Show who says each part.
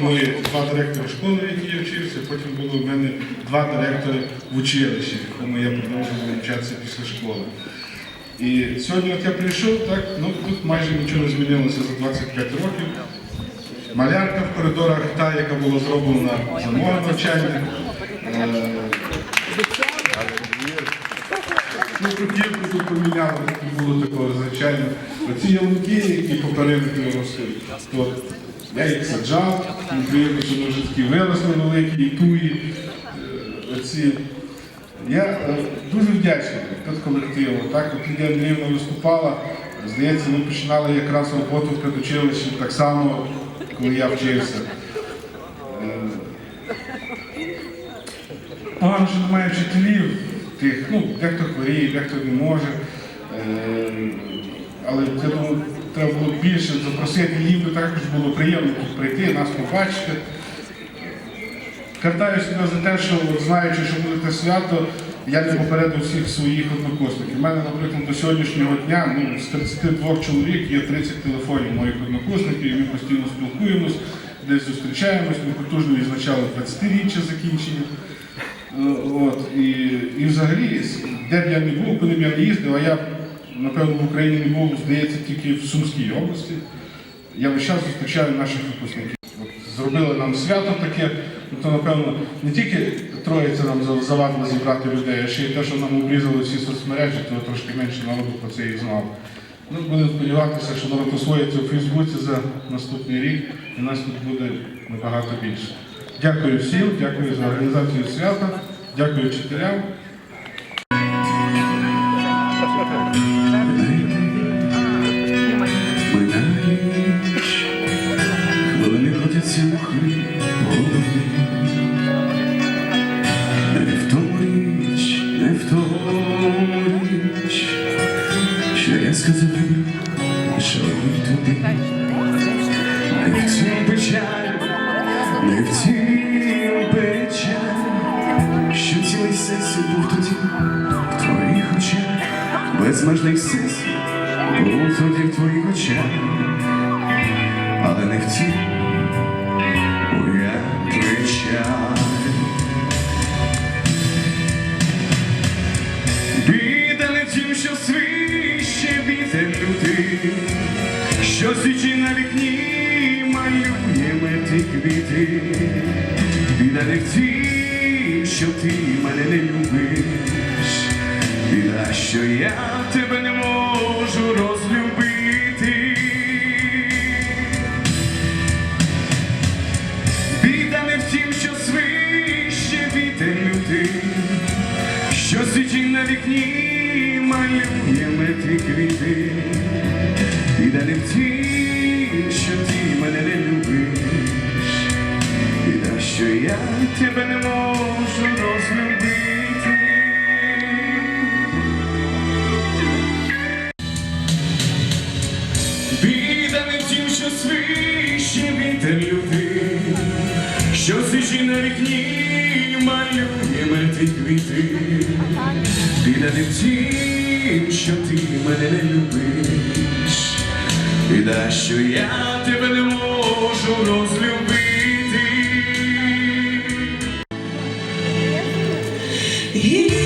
Speaker 1: були два директори школи, в якій я вчився, потім було в мене два директори в училищі, в якому я продовжував навчатися після школи. І сьогодні от я прийшов, так, ну тут майже нічого не змінилося за 25 років. Малярка в коридорах, та, яка була зроблена за мого навчання. Е, Ну, тут поміняли, було такого звичайно. Оці ялинки, які по периметру ростуть, я їх саджав, мені приємно, що вони вже такі виросли великі, туї. е, Оці. Я е, дуже вдячний тут колективу. Так, от Лідія Андріївна виступала. Здається, ми починали якраз роботу в педучилищі так само, коли я вчився. Е, Погано, що немає вчителів, тих, ну, дехто хворіє, дехто не може. Але я думаю, треба було більше запросити їм, би також було приємно тут прийти, нас побачити. Картаю себе за те, що знаючи, що буде те свято, я не попередив всіх своїх однокурсників. У мене, наприклад, до сьогоднішнього дня ну, з 32 чоловік є 30 телефонів моїх однокурсників, і ми постійно спілкуємось, десь зустрічаємось, ми потужно відзначали 20-річчя закінчення. Е, От, і, і взагалі, де б я не був, куди б я не їздив, а я, напевно, в Україні не здається, тільки в Сумській області. Я весь час зустрічаю наших випускників. От, зробили нам свято таке, ну, то, напевно, не тільки троїця нам за- завадила зібрати людей, а ще й те, що нам обрізали всі соцмережі, то трошки менше народу про це і знав. Ну, будемо сподіватися, що народ освоїться у Фейсбуці за наступний рік, і нас тут буде набагато більше. Дякую всім, дякую за організацію свята, дякую вчителям.
Speaker 2: Не печаль, не в цім печаль, що цілий сесій був тоді в твоїх очах, безмежний сесій був тоді в твоїх очах, але не в цім моя печаль. Біда не в тім, що свище мети квіти. Біда не в тім, що ти мене не любиш, біда, що я тебе не можу розлюбити. Біда не в тім, що свище вітер лютий, що січі на вікні малює мети квіти. Біда не в тім, що ти мене не любиш, що я тебе не можу розлюбити. Біда не в тім, що свище вітер лютий, що сичі на вікні малює мети квіти. Біда не в тім, що ти мене не любиш, біда, що я тебе не можу розлюбити. He